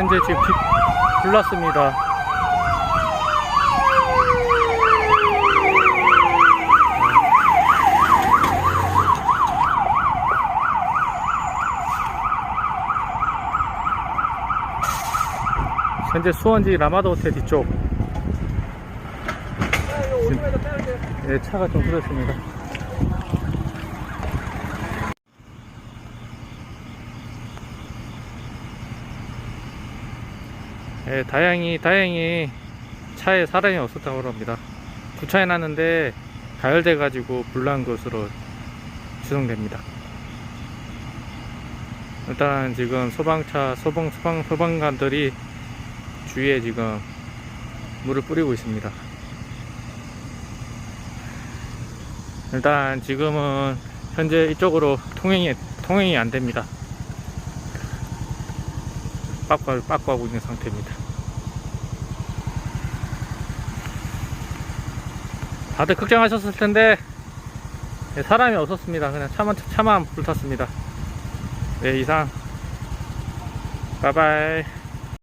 현재 지금 비, 불났습니다. 현재 수원지 라마다 호텔 뒤쪽 네, 차가 좀 흐렸습니다. 네, 다행히 다행히 차에 사람이 없었다고 합니다. 주차해 놨는데 가열돼 가지고 불난 것으로 추정됩니다. 일단 지금 소방차 소방 소방 소방관들이 주위에 지금 물을 뿌리고 있습니다. 일단 지금은 현재 이쪽으로 통행이 통행이 안 됩니다. 빠꾸 빠꾸하고 있는 상태입니다. 다들 걱정하셨을 텐데 네, 사람이 없었습니다. 그냥 차만 차만 불탔습니다. 네 이상 바이바이.